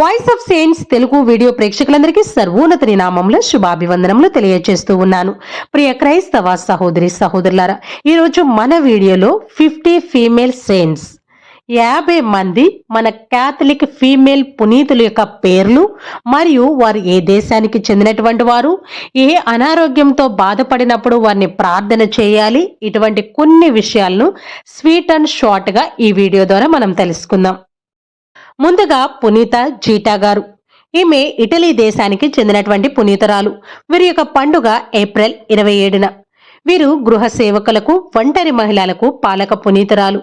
Voice of saints Telugu video ప్రేక్షకులందరికీ సర్వోన్నత నామంలో శుభాభివందనములు తెలియజేస్తూ ఉన్నాను. ప్రియ క్రైస్తవ సహోదరి సహోదరులారా ఈరోజు మన వీడియోలో ఫిఫ్టీ ఫీమేల్ సెయింట్స్ యాభై మంది మన క్యాథలిక్ ఫీమేల్ పునీతుల యొక్క పేర్లు మరియు వారు ఏ దేశానికి చెందినటువంటి వారు ఏ అనారోగ్యంతో బాధపడినప్పుడు వారిని ప్రార్థన చేయాలి ఇటువంటి కొన్ని విషయాలను స్వీట్ అండ్ షార్ట్గా ఈ వీడియో ద్వారా మనం తెలుసుకుందాం. ముందుగా పునీత జీటా గారు. ఈమె ఇటలీ దేశానికి చెందినటువంటి పునీతరాలు. వీరి యొక్క పండుగ ఏప్రిల్ ఇరవై ఏడున. వీరు గృహ సేవకులకు ఒంటరి మహిళలకు పాలక పునీతరాలు.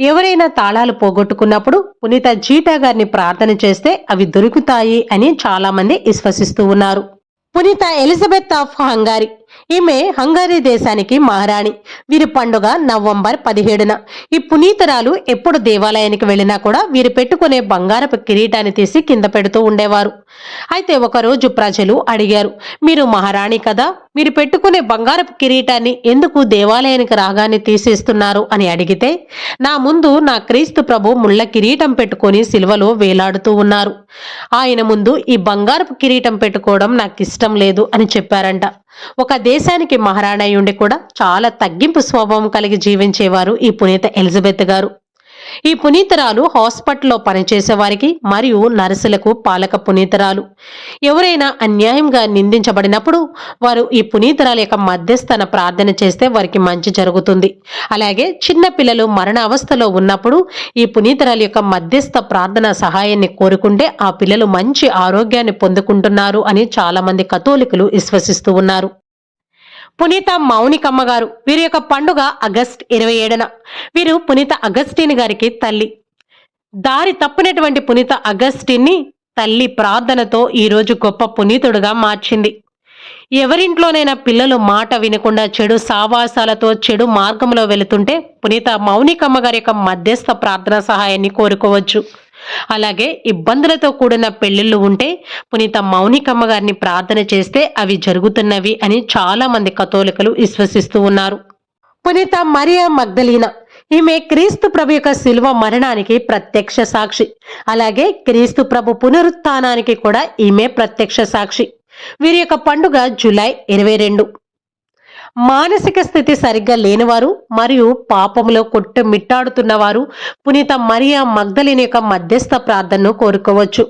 ఎవరైనా తాళాలు పోగొట్టుకున్నప్పుడు పునీత జీటా గారిని ప్రార్థన చేస్తే అవి దొరుకుతాయి అని చాలామంది విశ్వసిస్తూ ఉన్నారు. పునీత ఎలిజబెత్ ఆఫ్ హంగారీ. ఈమె హంగరీ దేశానికి మహారాణి. వీరి పండుగ నవంబర్ పదిహేడున. ఈ పునీతరాలు ఎప్పుడు దేవాలయానికి వెళ్ళినా కూడా వీరు పెట్టుకునే బంగారపు కిరీటాన్ని తీసి కింద పెడుతూ ఉండేవారు. అయితే ఒకరోజు ప్రజలు అడిగారు మీరు మహారాణి కదా? మీరు పెట్టుకునే బంగారపు కిరీటాన్ని ఎందుకు దేవాలయానికి రాగానే తీసేస్తున్నారు? అని అడిగితే నా ముందు నా క్రీస్తు ప్రభు ముళ్ళ కిరీటం పెట్టుకొని సిలువలో వేలాడుతూ ఉన్నారు. ఆయన ముందు ఈ బంగారపు కిరీటం పెట్టుకోవడం నాకు ఇష్టం లేదు అని చెప్పారంట. ఒక దేశానికి మహారాణి ఉండి కూడా చాలా తగ్గింపు స్వభావం కలిగి జీవించేవారు ఈ పునీత ఎలిజబెత్ గారు. ఈ పునీతరాలు హాస్పిటల్లో పనిచేసే వారికి మరియు నర్సులకు పాలక పునీతరాలు. ఎవరైనా అన్యాయంగా నిందించబడినప్పుడు వారు ఈ పునీతరాల యొక్క మధ్యస్థన ప్రార్థన చేస్తే వారికి మంచి జరుగుతుంది. అలాగే చిన్న పిల్లలు మరణ అవస్థలో ఉన్నప్పుడు ఈ పునీతరాల యొక్క మధ్యస్థ ప్రార్థన సహాయాన్ని కోరుకుంటే ఆ పిల్లలు మంచి ఆరోగ్యాన్ని పొందుకుంటున్నారు అని చాలామంది కథోలికులు విశ్వసిస్తూ ఉన్నారు. పునీత మౌనికమ్మ గారు వీరి యొక్క పండుగ ఆగస్ట్ ఇరవై ఏడున. వీరు పునీత అగస్టిన్ గారికి తల్లి. దారి తప్పినటువంటి పునీత అగస్టిన్ని తల్లి ప్రార్థనతో ఈరోజు గొప్ప పునీతుడుగా మార్చింది. ఎవరింట్లోనైనా పిల్లలు మాట వినకుండా చెడు సావాసాలతో చెడు మార్గంలో వెళుతుంటే పునీత మౌనికమ్మ గారి యొక్క మధ్యస్థ ప్రార్థన సహాయాన్ని కోరుకోవచ్చు. అలాగే ఇబ్బందులతో కూడిన పెళ్ళిళ్ళు ఉంటే పునీత మౌనికమ్మ గారిని ప్రార్థన చేస్తే అవి జరుగుతున్నవి అని చాలా మంది కథోలికలు విశ్వసిస్తూ ఉన్నారు. పునీత మరియా మగ్దలీన. ఈమె క్రీస్తు ప్రభు యొక్క శిల్వ మరణానికి ప్రత్యక్ష సాక్షి. అలాగే క్రీస్తు ప్రభు పునరుత్నానికి కూడా ఈమె ప్రత్యక్ష సాక్షి. వీరి యొక్క పండుగ జూలై ఇరవై రెండు. మానసిక స్థితి సరిగ్గా లేనివారు మరియు పాపంలో కొట్టు మిట్టాడుతున్నవారు పునీత మరియా మగ్దలిని యొక్క మధ్యస్థ ప్రార్థనను కోరుకోవచ్చు.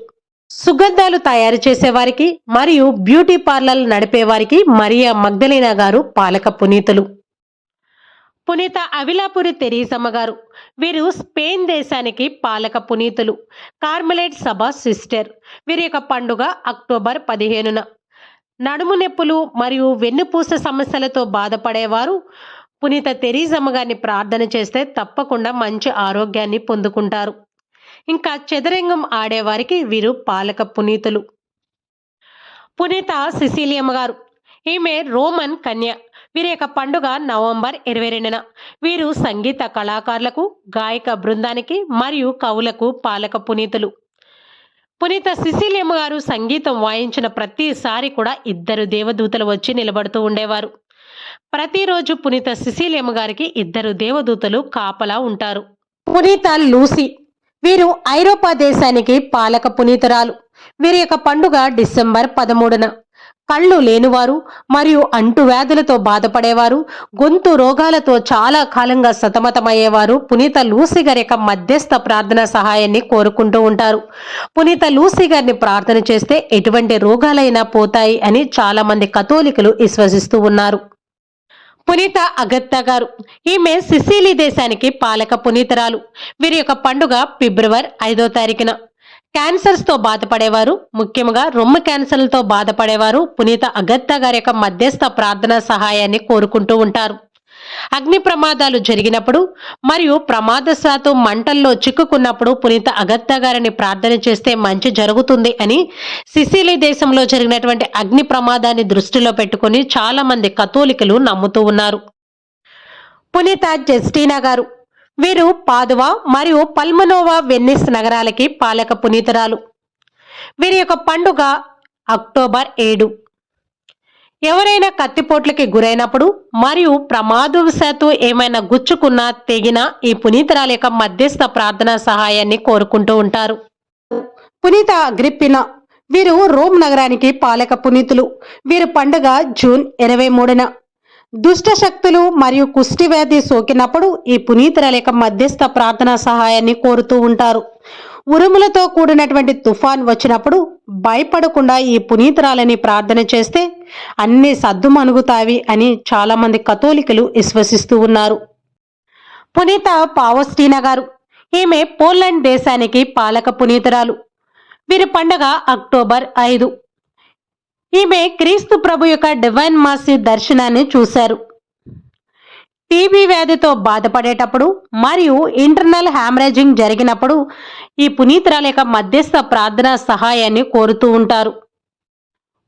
సుగంధాలు తయారు చేసేవారికి మరియు బ్యూటీ పార్లర్లు నడిపేవారికి మరియా మగ్దలీనా గారు పాలక పునీతులు. పునీత అవిలాపురి తెరీసమ్మ గారు వీరు స్పెయిన్ దేశానికి పాలక పునీతులు. కార్మలేట్ సభ సిస్టర్ వీరి యొక్క పండుగ అక్టోబర్ పదిహేనున. నడుము నొప్పులు మరియు వెన్నుపూస సమస్యలతో బాధపడేవారు. పునీత తెరీజమ్మ గారిని ప్రార్థన చేస్తే తప్పకుండా మంచి ఆరోగ్యాన్ని పొందుకుంటారు. ఇంకా చదరంగం ఆడేవారికి వీరు పాలక పునీతులు. పునీత సిసిలియమ్మ గారు ఈమె రోమన్ కన్య. వీరి యొక్క పండుగ నవంబర్ ఇరవై రెండున. వీరు సంగీత కళాకారులకు గాయక బృందానికి మరియు కవులకు పాలక పునీతులు. పునీత సిసిలియమ్మ గారు సంగీతం వాయించిన ప్రతిసారి కూడా ఇద్దరు దేవదూతలు వచ్చి నిలబడుతూ ఉండేవారు. ప్రతిరోజు పునీత సిసిలియమ్మ గారికి ఇద్దరు దేవదూతలు కాపలా ఉంటారు. పునీత లూసి వీరు ఐరోపా దేశానికి పాలక పునీతురాలు. వీరి యొక్క పండుగ డిసెంబర్ పదమూడున కళ్ళు లేనివారు మరియు అంటువ్యాధులతో బాధపడేవారు గొంతు రోగాలతో చాలా కాలంగా సతమతమయ్యేవారు పునీత లూసి యొక్క మధ్యస్థ ప్రార్థన సహాయాన్ని కోరుకుంటూ ఉంటారు. పునీత లూసిగారిని ప్రార్థన చేస్తే ఎటువంటి రోగాలైనా పోతాయి అని చాలామంది కథోలికులు విశ్వసిస్తూ ఉన్నారు. పునీత అగత్త గారు. ఈమె సిసిలీ దేశానికి పాలక పునీతరాలు. వీరి యొక్క పండుగ ఫిబ్రవరి ఐదో తారీఖున. క్యాన్సర్స్తో బాధపడేవారు. ముఖ్యంగా రొమ్ము క్యాన్సర్లతో బాధపడేవారు. పునీత అగత్త గారి యొక్క మధ్యస్థ ప్రార్థన సహాయాన్ని కోరుకుంటూ ఉంటారు. అగ్ని ప్రమాదాలు జరిగినప్పుడు మరియు ప్రమాదశాత్తు మంటల్లో చిక్కుకున్నప్పుడు పునీత అగత్త గారిని ప్రార్థన చేస్తే మంచి జరుగుతుంది అని సిసిలీ దేశంలో జరిగినటువంటి అగ్ని ప్రమాదాన్ని దృష్టిలో పెట్టుకుని చాలా మంది కథోలికలు నమ్ముతూ ఉన్నారు. పునీత జస్టీనా గారు వీరు పాదువా మరియు పల్మనోవా వెన్నిస్ నగరాలకి పాలక పునీతురాలు. వీరి యొక్క పండుగ అక్టోబర్ ఏడు. ఎవరైనా కత్తిపోట్లకి గురైనప్పుడు మరియు ప్రమాదవశాత్తు ఏమైనా గుచ్చుకున్నా తెగినా ఈ పునీతరాల యొక్క మధ్యస్థ ప్రార్థన సహాయాన్ని కోరుకుంటూ ఉంటారు. పునీత అగ్రిప్పిన వీరు రోమ్ నగరానికి పాలక పునీతులు. వీరు పండుగ జూన్ ఇరవై మూడున. దుష్ట శక్తులు మరియు కుష్టి వ్యాధి సోకినప్పుడు ఈ పునీతుల లేక మధ్యస్థ ప్రార్థనా సహాయాన్ని కోరుతూ ఉంటారు. ఉరుములతో కూడినటువంటి తుఫాన్ వచ్చినప్పుడు భయపడకుండా ఈ పునీతురాలని ప్రార్థన చేస్తే అన్ని సద్దుమణుగుతావి అని చాలామంది కథోలికలు విశ్వసిస్తూ ఉన్నారు. పునీత పావస్టీనా గారు ఈమె పోలాండ్ దేశానికి పాలక పునీతురాలు. వీరి పండగ అక్టోబర్ ఐదు. ఈమె క్రీస్తు ప్రభు యొక్క డివైన్ మాసి దర్శనాన్ని చూశారు. టీబీ వ్యాధితో బాధపడేటప్పుడు మరియు ఇంటర్నల్ హ్యామరేజింగ్ జరిగినప్పుడు ఈ పునీతురాల యొక్క మధ్యస్థ ప్రార్థన సహాయాన్ని కోరుతూ ఉంటారు.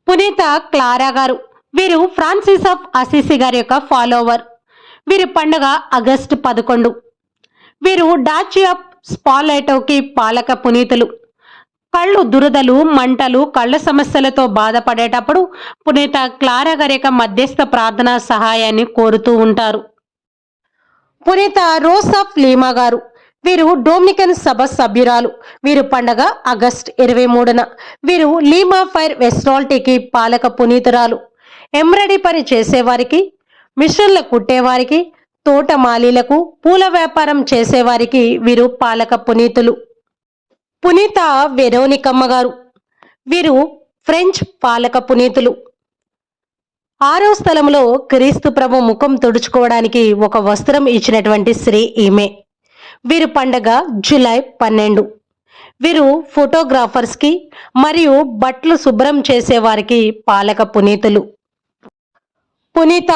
పునీత క్లారా గారు వీరు ఫ్రాన్సిస్ ఆఫ్ అసిసి గారి యొక్క ఫాలోవర్. వీరి పండుగ ఆగస్టు పదకొండు. వీరు డాచి ఆఫ్ స్పాలైటోకి పాలక పునీతులు. కళ్ళు దురదలు మంటలు కళ్ళ సమస్యలతో బాధపడేటప్పుడు పునీత క్లారగరేక మధ్యస్థ ప్రార్థనా సహాయాన్ని కోరుతూ ఉంటారు. పునీత రోస్ ఆఫ్ లీమా గారు వీరు డొమినికన్ సభ సభ్యురాలు. వీరు పండగ ఆగస్ట్ ఇరవై మూడున. వీరు లీమా ఫైర్ వెస్ట్రాల్టీకి పాలక పునీతురాలు. ఎంబ్రాయిడరీ పని చేసేవారికి మిషన్ల కుట్టేవారికి తోటమాలీలకు పూల వ్యాపారం చేసేవారికి వీరు పాలక పునీతులు. పునీత వెరోనికమ్మ గారు. వీరు ఫ్రెంచ్ పాలక పునీతులు. ఆరో స్థలంలో క్రీస్తు ప్రభు ముఖం తుడుచుకోవడానికి ఒక వస్త్రం ఇచ్చినటువంటి స్త్రీ ఈమె. వీరు పండగ జూలై పన్నెండు. వీరు ఫోటోగ్రాఫర్స్కి మరియు బట్టలు శుభ్రం చేసేవారికి పాలక పునీతులు. పునీత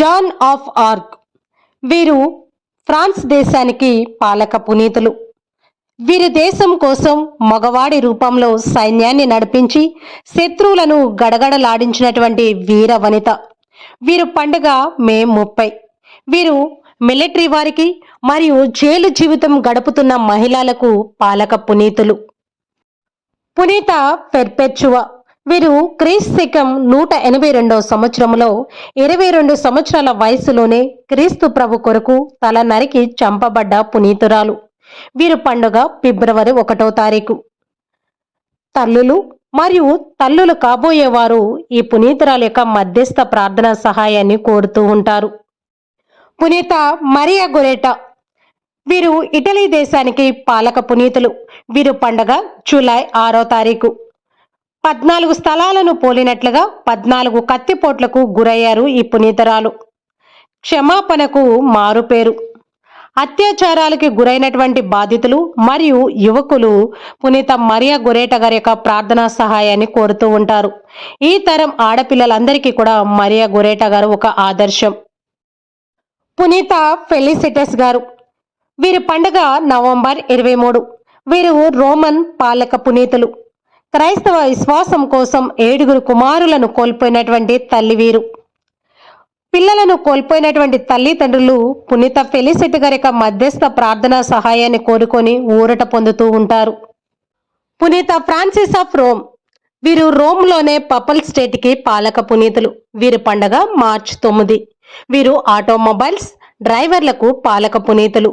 జాన్ ఆఫ్ ఆర్క్. వీరు ఫ్రాన్స్ దేశానికి పాలక పునీతులు. వీరి దేశం కోసం మగవాడి రూపంలో సైన్యాన్ని నడిపించి శత్రువులను గడగడలాడించినటువంటి వీర వనిత. వీరు పండుగ మే ముప్పై. వీరు మిలిటరీ వారికి మరియు జైలు జీవితం గడుపుతున్న మహిళలకు పాలక పునీతులు. పునీత పెర్పెచ్చువ. వీరు క్రీస్తికం నూట ఎనభై రెండవ సంవత్సరంలో ఇరవై రెండు సంవత్సరాల వయసులోనే క్రీస్తు ప్రభు కొరకు తల నరికి చంపబడ్డ పునీతురాలు. వీరు పండుగ ఫిబ్రవరి ఒకటో తారీఖు. తల్లులు మరియు తల్లులు కాబోయేవారు ఈ పునీతురాల యొక్క మధ్యస్థ ప్రార్థన సహాయాన్ని కోరుతూ ఉంటారు. పునీత మరియా గొరేటా వీరు ఇటలీ దేశానికి పాలక పునీతులు. వీరు పండగ జూలై ఆరో తారీఖు. పద్నాలుగు స్థలాలను పోలినట్లుగా పద్నాలుగు కత్తిపోట్లకు గురయ్యారు ఈ పునీతరాలు. క్షమాపణకు మారుపేరు అత్యాచారాలకి గురైనటువంటి బాధితులు మరియు యువకులు పునీత మరియా గురేట గారి యొక్క ప్రార్థనా సహాయాన్ని కోరుతూ ఉంటారు. ఈ తరం ఆడపిల్లలందరికీ కూడా మరియా గురేట గారు ఒక ఆదర్శం. పునీత ఫెలిసిటస్ గారు. వీరి పండుగ నవంబర్ ఇరవై మూడు. వీరు రోమన్ పాలక పునీతులు. క్రైస్తవ విశ్వాసం కోసం ఏడుగురు కుమారులను కోల్పోయినటువంటి తల్లి వీరు. పిల్లలను కోల్పోయినటువంటి తల్లిదండ్రులు పునీత ఫెలిసిట్ గారి యొక్క మధ్యస్థ ప్రార్థనా సహాయాన్ని కోరుకొని ఊరట పొందుతూ ఉంటారు. పునీత ఫ్రాన్సిస్ ఆఫ్ రోమ్ వీరు రోమ్లోనే పపల్ స్టేట్కి పాలక పునీతులు. వీరి పండగ మార్చ్ తొమ్మిది. వీరు ఆటోమొబైల్స్ డ్రైవర్లకు పాలక పునీతులు.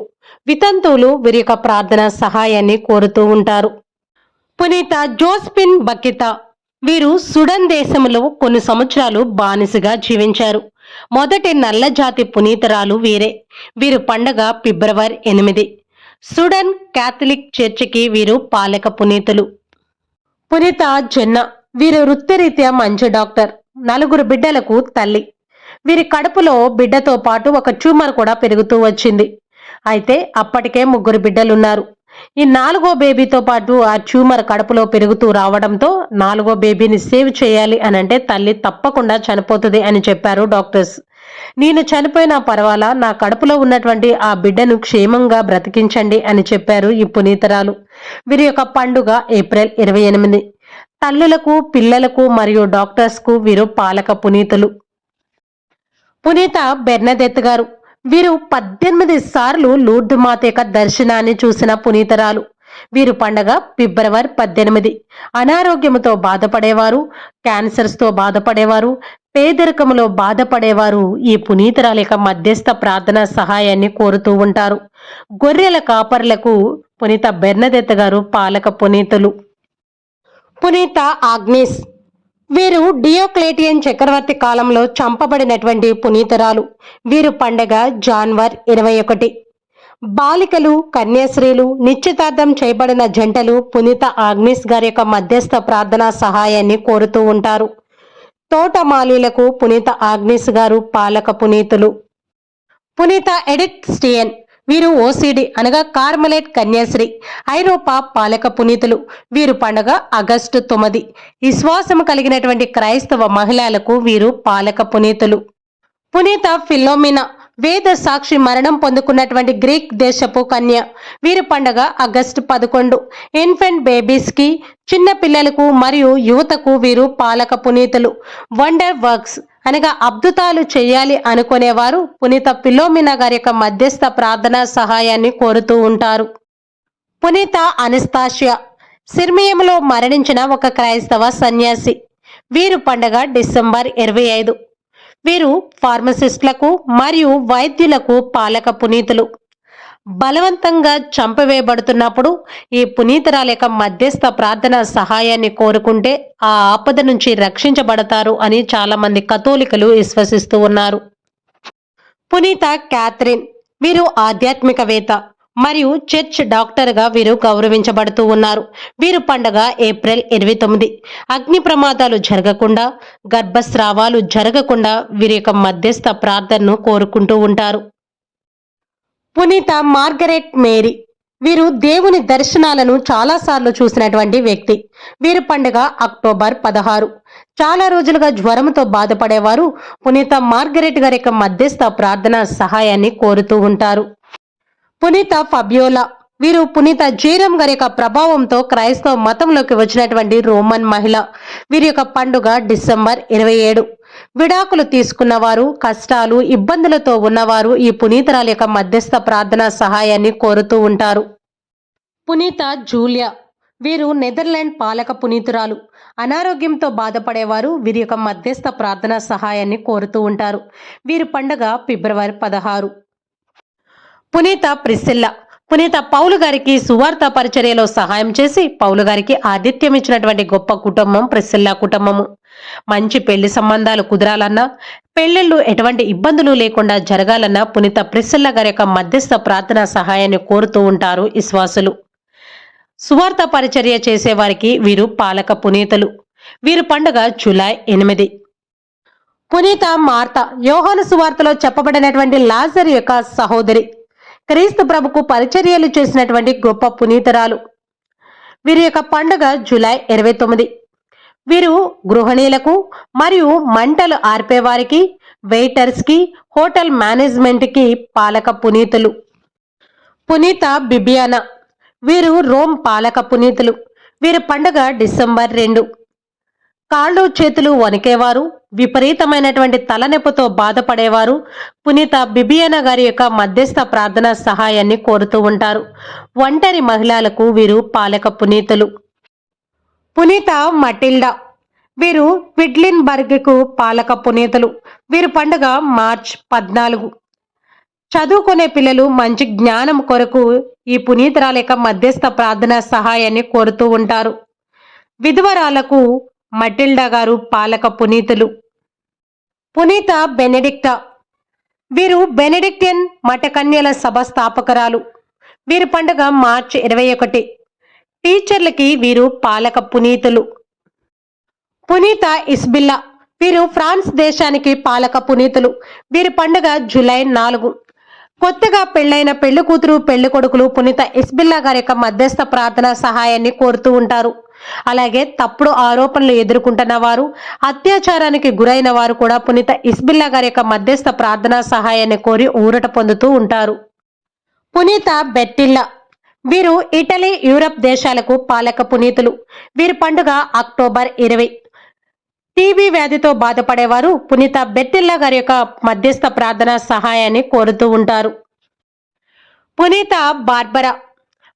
వితంతువులు వీరి యొక్క ప్రార్థన సహాయాన్ని కోరుతూ ఉంటారు. పునీత జోస్పిన్ బకిత వీరు సుడన్ దేశంలో కొన్ని సంవత్సరాలు బానిసగా జీవించారు. మొదటి నల్ల జాతి పునీతరాలు వీరే. వీరు పండగ ఫిబ్రవరి ఎనిమిది. సుడన్ క్యాథలిక్ చర్చికి వీరు పాలక పునీతులు. పునీత జెన్న. వీరు వృత్తిరీత్యా మంచి డాక్టర్. నలుగురు బిడ్డలకు తల్లి. వీరి కడుపులో బిడ్డతో పాటు ఒక ట్యూమర్ కూడా పెరుగుతూ వచ్చింది. అయితే అప్పటికే ముగ్గురు బిడ్డలున్నారు. ఈ నాలుగో బేబీతో పాటు ఆ ట్యూమర్ కడుపులో పెరుగుతూ రావడంతో నాలుగో బేబీని సేవ్ చేయాలి అని అంటే తల్లి తప్పకుండా చనిపోతుంది అని చెప్పారు డాక్టర్స్. నేను చనిపోయినా పర్వాలా నా కడుపులో ఉన్నటువంటి ఆ బిడ్డను క్షేమంగా బ్రతికించండి అని చెప్పారు ఈ పునీతరాలు. వీరి యొక్క పండుగ ఏప్రిల్ ఇరవై ఎనిమిది. తల్లులకు పిల్లలకు మరియు డాక్టర్స్కు వీరు పాలక పునీతులు. పునీత బెర్నదెత్ గారు వీరు పద్దెనిమిది సార్లు లూర్దు మాత యొక్క దర్శనాన్ని చూసిన పునీతరాలు. వీరు పండగ ఫిబ్రవరి పద్దెనిమిది. అనారోగ్యముతో బాధపడేవారు క్యాన్సర్స్తో బాధపడేవారు పేదరికములో బాధపడేవారు ఈ పునీతరాల యొక్క మధ్యస్థ ప్రార్థన సహాయాన్ని కోరుతూ ఉంటారు. గొర్రెల కాపర్లకు పునీత బెర్నదెత్త గారు పాలక పునీతులు. పునీత ఆగ్నేస్ వీరు డియోక్లేటియన్ చక్రవర్తి కాలంలో చంపబడినటువంటి పునీతరాలు. వీరు పండగ జాన్వర్ ఇరవై ఒకటి. బాలికలు కన్యాశ్రీలు నిశ్చితార్థం చేయబడిన జంటలు పునీత ఆగ్నిస్ గారి యొక్క మధ్యస్థ ప్రార్థనా సహాయాన్ని కోరుతూ ఉంటారు. తోటమాలీలకు పునీత ఆగ్నిస్ గారు పాలక పునీతులు. పునీత ఎడిత్ స్టియన్ వీరు ఓసిడి అనగా కార్మలేట్ కన్యాశ్రీ ఐరోపా పాలక పునీతులు. వీరు పండగ ఆగస్టు తొమ్మిది. విశ్వాసము కలిగినటువంటి క్రైస్తవ మహిళలకు వీరు పాలక పునీతులు. పునీత ఫిలోమినా వేద సాక్షి మరణం పొందుకున్నటువంటి గ్రీక్ దేశపు కన్య. వీరి పండగ ఆగస్టు పదకొండు. ఇన్ఫెంట్ బేబీస్కి చిన్న పిల్లలకు మరియు యువతకు వీరు పాలక పునీతులు. వండర్ వర్క్స్ అనగా అద్భుతాలు చేయాలి అనుకునేవారు పునీత పిలోమిన గారి యొక్క మధ్యస్థ ప్రార్థనా సహాయాన్ని కోరుతూ ఉంటారు. పునీత అనస్తాషియా సిర్మియంలో మరణించిన ఒక క్రైస్తవ సన్యాసి. వీరు పండగ డిసెంబర్ ఇరవై ఐదు. వీరు ఫార్మసిస్టులకు మరియు వైద్యులకు పాలక పునీతులు. బలవంతంగా చంపవేయబడుతున్నప్పుడు ఈ పునీతరాలేక మధ్యస్థ ప్రార్థన సహాయాన్ని కోరుకుంటే ఆ ఆపద నుంచి రక్షించబడతారు అని చాలామంది కథోలికలు విశ్వసిస్తూ ఉన్నారు. పునీత క్యాథరిన్ వీరు ఆధ్యాత్మికవేత్త మరియు చర్చ్ డాక్టర్గా వీరు గౌరవించబడుతూ ఉన్నారు. వీరు పండగ ఏప్రిల్ ఇరవై తొమ్మిది. అగ్ని ప్రమాదాలు జరగకుండా గర్భస్రావాలు జరగకుండా వీరి యొక్క మధ్యస్థ ప్రార్థనను కోరుకుంటూ ఉంటారు. పునీత మార్గరెట్ మేరీ వీరు దేవుని దర్శనాలను చాలాసార్లు చూసినటువంటి వ్యక్తి. వీరి పండుగ అక్టోబర్ పదహారు. చాలా రోజులుగా జ్వరంతో బాధపడేవారు పునీత మార్గరెట్ గారి యొక్క మధ్యస్థ ప్రార్థన సహాయాన్ని కోరుతూ ఉంటారు. పునీత ఫబ్యోలా వీరు పునీత జీరం గారి యొక్క ప్రభావంతో క్రైస్తవ మతంలోకి వచ్చినటువంటి రోమన్ మహిళ. వీరి యొక్క పండుగ డిసెంబర్ ఇరవై ఏడు. విడాకులు తీసుకున్నవారు కష్టాలు ఇబ్బందులతో ఉన్నవారు ఈ పునీతరాల యొక్క మధ్యస్థ ప్రార్థన సహాయాన్ని కోరుతూ ఉంటారు. పునీత జూలియా. వీరు నెదర్లాండ్ పాలక పునీతురాలు. అనారోగ్యంతో బాధపడేవారు వీరి యొక్క మధ్యస్థ ప్రార్థన సహాయాన్ని కోరుతూ ఉంటారు. వీరి పండుగ ఫిబ్రవరి పదహారు. పునీత ప్రిసిల్లా పునీత పౌలు గారికి సువార్త పరిచర్యలో సహాయం చేసి పౌలు గారికి ఆతిథ్యం ఇచ్చినటువంటి గొప్ప కుటుంబం ప్రిసిల్లా కుటుంబము. మంచి పెళ్ళి సంబంధాలు కుదరాలన్నా పెళ్ళిళ్ళు ఎటువంటి ఇబ్బందులు లేకుండా జరగాలన్నా పునీత ప్రిసిల్లా గారి యొక్క మధ్యస్థ ప్రార్థన సహాయాన్ని కోరుతూ ఉంటారు విశ్వాసులు. సువార్త పరిచర్య చేసేవారికి వీరు పాలక పునీతలు. వీరు పండుగ జూలై ఎనిమిది. పునీత మార్త యోహాను సువార్తలో చెప్పబడినటువంటి లాజర్ యొక్క సహోదరి. క్రీస్తు ప్రభుకు పరిచర్యలు చేసినటువంటి గొప్ప పునీతరాలు. వీరి యొక్క పండుగ జూలై ఇరవై తొమ్మిది. వీరు గృహిణీలకు మరియు మంటలు ఆర్పేవారికి వెయిటర్స్కి హోటల్ మేనేజ్మెంట్కి పాలక పునీతులు. పునీత బిబియానా. వీరు రోమ్ పాలక పునీతులు. వీరి పండుగ డిసెంబర్ రెండు. కాళ్ళు చేతులు వణికేవారు. విపరీతమైనటువంటి తలనొప్పితో బాధపడేవారు. పునీత బిబియనా గారి యొక్క మధ్యస్థ ప్రార్థన సహాయాన్ని కోరుతూ ఉంటారు. ఒంటరి మహిళలకు వీరు పాలక పునీతులు. పునీత మటిల్డా. వీరు విడ్లిన్బర్గ్కు పాలక పునీతులు. వీరి పండుగ మార్చ్ పద్నాలుగు. చదువుకునే పిల్లలు మంచి జ్ఞానం కొరకు ఈ పునీతురాల యొక్క మధ్యస్థ ప్రార్థన సహాయాన్ని కోరుతూ ఉంటారు. విధవరాలకు మటిల్డా గారు పాలక పునీతులు. పునీత బెనెడిక్టా వీరు బెనెడిక్టియన్ మఠకన్యల సభ స్థాపకురాలు. వీరి పండుగ మార్చి ఇరవై ఒకటి. టీచర్లకి వీరు పాలక పునీతులు. పునీత ఇస్బిల్లా. వీరు ఫ్రాన్స్ దేశానికి పాలక పునీతులు. వీరి పండుగ జూలై నాలుగు. కొత్తగా పెళ్ళైన పెళ్ళి కూతురు పెళ్ళి కొడుకులు పునీత ఇస్బిల్లా గారి యొక్క మధ్యస్థ ప్రార్థన సహాయాన్ని కోరుతూ ఉంటారు. అలాగే తప్పుడు ఆరోపణలు ఎదుర్కొంటున్న వారు అత్యాచారానికి గురైన వారు కూడా పునీత ఇస్బిల్లా గారి యొక్క మధ్యస్థ ప్రార్థనా సహాయాన్ని కోరి ఊరట పొందుతూ ఉంటారు. పునీత బెట్టిల్లా. వీరు ఇటలీ యూరప్ దేశాలకు పాలక పునీతులు. వీరి పండుగ అక్టోబర్ ఇరవై. టీబీ వ్యాధితో బాధపడేవారు పునీత బెట్టిల్లా గారి యొక్క మధ్యస్థ ప్రార్థన సహాయాన్ని కోరుతూ ఉంటారు. పునీత బార్బరా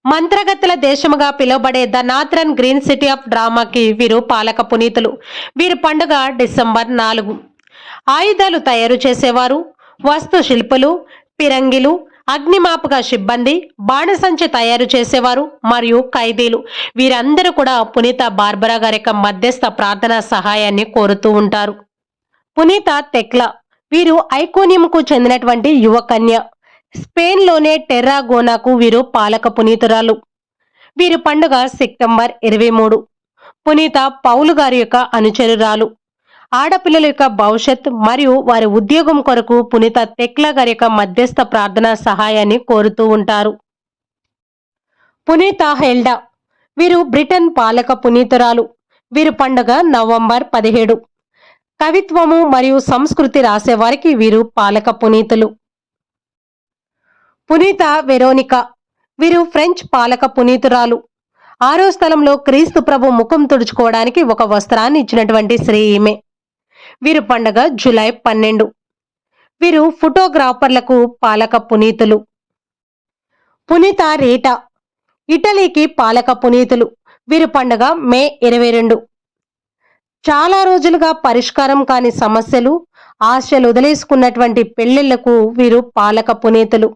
మంత్రగతుల దేశముగా పిలువబడే the northern green city of డ్రామాకి వీరు పాలక పునీతులు. వీరి పండుగ డిసెంబర్ నాలుగు. ఆయుధాలు తయారు చేసేవారు వస్తు శిల్పులు పిరంగిలు అగ్నిమాపక సిబ్బంది బాణసంచి తయారు చేసేవారు మరియు ఖైదీలు. వీరందరూ కూడా పునీత బార్బరా గారి యొక్క మధ్యస్థ ప్రార్థన సహాయాన్ని కోరుతూ ఉంటారు. పునీత తెక్లా. వీరు ఐకోనియంకు చెందినటువంటి యువకన్య స్పెయిన్లోనే టెర్రాగోనాకు వీరు పాలక పునీతురాలు. వీరి పండుగ సెప్టెంబర్ ఇరవై మూడు. పునీత పౌలు గారి యొక్క అనుచరురాలు. ఆడపిల్లల యొక్క భవిష్యత్ మరియు వారి ఉద్యోగం కొరకు పునీత తెక్లా గారి యొక్క మధ్యస్థ ప్రార్థన సహాయాన్ని కోరుతూ ఉంటారు. పునీత హెల్డా వీరు బ్రిటన్ పాలక పునీతురాలు. వీరు పండుగ నవంబర్ పదిహేడు. కవిత్వము మరియు సంస్కృతి రాసేవారికి వీరు పాలక పునీతులు. పునీత వెరోనికా వీరు ఫ్రెంచ్ పాలక పునీతురాలు. ఆరో స్థలంలో క్రీస్తు ప్రభు ముఖం తుడుచుకోవడానికి ఒక వస్త్రాన్ని ఇచ్చినటువంటి స్త్రీ ఈమె. వీరు పండగ జూలై పన్నెండు. వీరు ఫోటోగ్రాఫర్లకు పాలక పునీతులు. పునీత రీటా ఇటలీకి పాలక పునీతులు. వీరి పండగ మే ఇరవై రెండు. చాలా రోజులుగా పరిష్కారం కాని సమస్యలు ఆశలు వదిలేసుకున్నటువంటి పెళ్ళిళ్ళకు వీరు పాలక పునీతులు.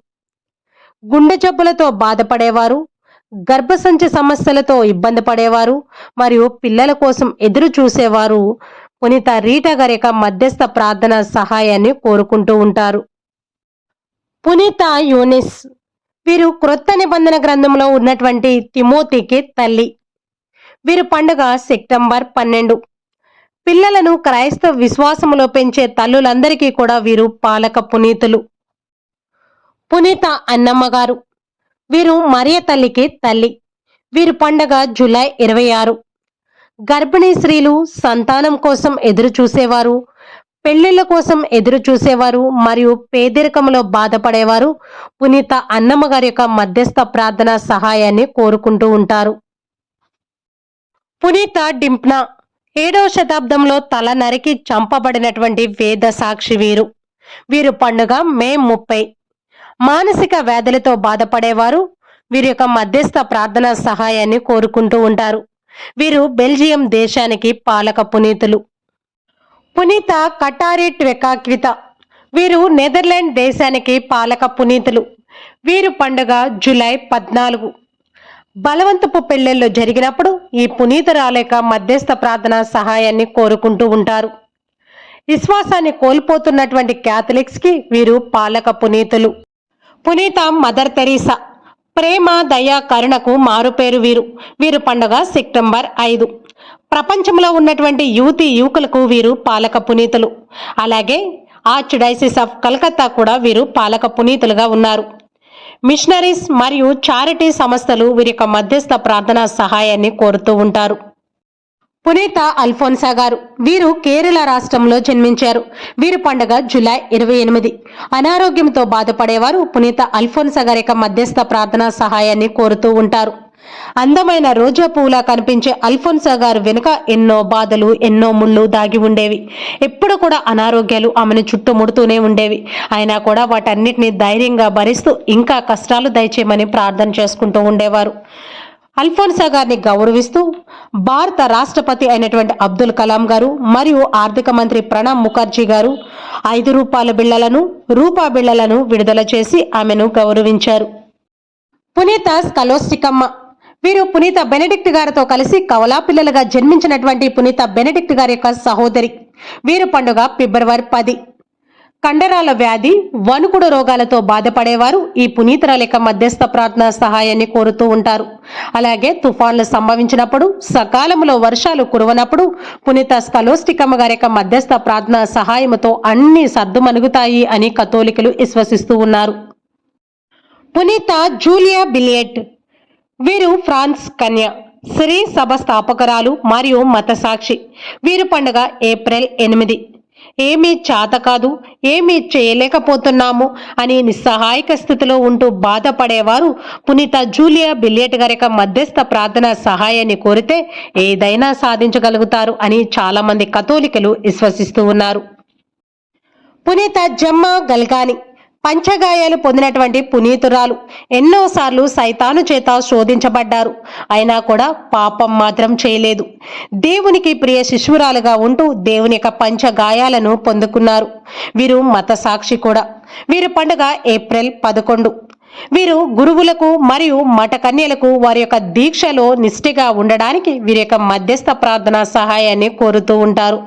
గుండె జబ్బులతో బాధపడేవారు గర్భసంచి సమస్యలతో ఇబ్బంది పడేవారు మరియు పిల్లల కోసం ఎదురు చూసేవారు పునీత రీటా గారి యొక్క మధ్యస్థ ప్రార్థన సహాయాన్ని కోరుకుంటూ ఉంటారు. పునీత యూనిస్ వీరు క్రొత్త నిబంధన గ్రంథంలో ఉన్నటువంటి తిమోతికి తల్లి. వీరు పండుగ సెప్టెంబర్ పన్నెండు. పిల్లలను క్రైస్తవ విశ్వాసములో పెంచే తల్లులందరికీ కూడా వీరు పాలక పునీతులు. పునీత అన్నమ్మ గారు వీరు మరియ తల్లికి తల్లి. వీరి పండగ జూలై ఇరవై ఆరు. గర్భిణీ స్త్రీలు సంతానం కోసం ఎదురు చూసేవారు పెళ్ళిళ్ళ కోసం ఎదురు చూసేవారు మరియు పేదరికంలో బాధపడేవారు పునీత అన్నమ్మ గారి యొక్క మధ్యస్థ ప్రార్థన సహాయాన్ని కోరుకుంటూ ఉంటారు. పునీత డింప్నా ఏడవ శతాబ్దంలో తల నరికి చంపబడినటువంటి వేద సాక్షి వీరు. వీరు పండుగ మే ముప్పై. మానసిక వ్యాధులతో బాధపడేవారు వీరి యొక్క మధ్యస్థ ప్రార్థన సహాయాన్ని కోరుకుంటూ ఉంటారు. వీరు బెల్జియం దేశానికి పాలక పునీతులు. పునీత కటారి ట్వెకాక్విత. వీరు నెదర్లాండ్ దేశానికి పాలక పునీతులు. వీరు పండుగ జూలై పద్నాలుగు. బలవంతపు పెళ్ళిళ్ళు జరిగినప్పుడు ఈ పునీతురాలేక మధ్యస్థ ప్రార్థన సహాయాన్ని కోరుకుంటూ ఉంటారు. విశ్వాసాన్ని కోల్పోతున్నటువంటి క్యాథలిక్స్కి వీరు పాలక పునీతులు. పునీత మదర్ తెరీసా. ప్రేమ దయ కరుణకు మారుపేరు వీరు. వీరు పండుగ సెప్టెంబర్ ఐదు. ప్రపంచంలో ఉన్నటువంటి యువతి యువకులకు వీరు పాలక పునీతులు. అలాగే ఆర్చ్ డైసిస్ ఆఫ్ కలకత్తా కూడా వీరు పాలక పునీతులుగా ఉన్నారు. మిషనరీస్ మరియు చారిటీ సంస్థలు వీరి యొక్క మధ్యస్థ ప్రార్థనా సహాయాన్ని కోరుతూ ఉంటారు. పునీత అల్ఫోన్సా గారు. వీరు కేరళ రాష్ట్రంలో జన్మించారు. వీరి పండుగ జులై ఇరవై ఎనిమిది. అనారోగ్యంతో బాధపడేవారు పునీత అల్ఫోన్సా గారి యొక్క మధ్యస్థ ప్రార్థనా సహాయాన్ని కోరుతూ ఉంటారు. అందమైన రోజా పువ్వులా కనిపించే అల్ఫోన్సా గారు వెనుక ఎన్నో బాధలు ఎన్నో ముళ్ళు దాగి ఉండేవి. ఎప్పుడు కూడా అనారోగ్యాలు ఆమెను చుట్టుముడుతూనే ఉండేవి. అయినా కూడా వాటన్నిటిని ధైర్యంగా భరిస్తూ ఇంకా కష్టాలు దయచేయమని ప్రార్థన చేసుకుంటూ ఉండేవారు. అల్ఫోన్సా గారిని గౌరవిస్తూ భారత రాష్ట్రపతి అయినటువంటి అబ్దుల్ కలాం గారు మరియు ఆర్థిక మంత్రి ప్రణబ్ ముఖర్జీ గారు ఐదు రూపాయల బిళ్ళలను రూపా బిళ్ళలను విడుదల చేసి ఆమెను గౌరవించారు. పునీత స్కలోస్టికమ్మ. వీరు పునీత బెనెడిక్ట్ గారితో కలిసి కవలా పిల్లలుగా జన్మించినటువంటి పునీత బెనెడిక్ట్ గారి యొక్క సహోదరి. వీరు పండుగ ఫిబ్రవరి పది. కండరాల వ్యాధి వణుకుడు రోగాలతో బాధపడేవారు ఈ పునీతురాల మధ్యస్థ ప్రార్థన సహాయాన్ని కోరుతూ ఉంటారు. అలాగే తుఫాన్లు సంభవించినప్పుడు సకాలంలో వర్షాలు కురవనప్పుడు పునీత స్కలోస్టికమ్మ గారి యొక్క మధ్యస్థ ప్రార్థన సహాయముతో అన్ని సర్దుమణుగుతాయి అని కథోలికలు విశ్వసిస్తూ ఉన్నారు. పునీత జూలియా బిలియట్ వీరు ఫ్రాన్స్ కన్య శ్రీ సభ స్థాపకురాలు మరియు మత సాక్షి వీరు పండుగ ఏప్రిల్ ఎనిమిది ఏమీ చేత కాదు ఏమీ చేయలేకపోతున్నాము అని నిస్సహాయక స్థితిలో ఉంటూ బాధపడేవారు పునీత జూలియా బిలియట్ గారి మధ్యస్థ ప్రార్థన సహాయాన్ని కోరితే ఏదైనా సాధించగలుగుతారు అని చాలామంది కథోలికలు విశ్వసిస్తూ ఉన్నారు. పునీత జమ్మ గల్గాని పంచగాయాలు పొందినటువంటి పునీతురాలు ఎన్నోసార్లు సైతాను చేత శోధించబడ్డారు. అయినా కూడా పాపం మాత్రం చేయలేదు. దేవునికి ప్రియ శిశువురాలుగా ఉంటూ దేవుని యొక్క పంచగాయాలను పొందుకున్నారు. వీరు మత సాక్షి కూడా. వీరి పండుగ ఏప్రిల్ పదకొండు. వీరు గురువులకు మరియు మఠకన్యలకు వారి యొక్క దీక్షలో నిష్ఠగా ఉండడానికి వీరి యొక్క మధ్యస్థ ప్రార్థన సహాయాన్ని కోరుతూ ఉంటారు.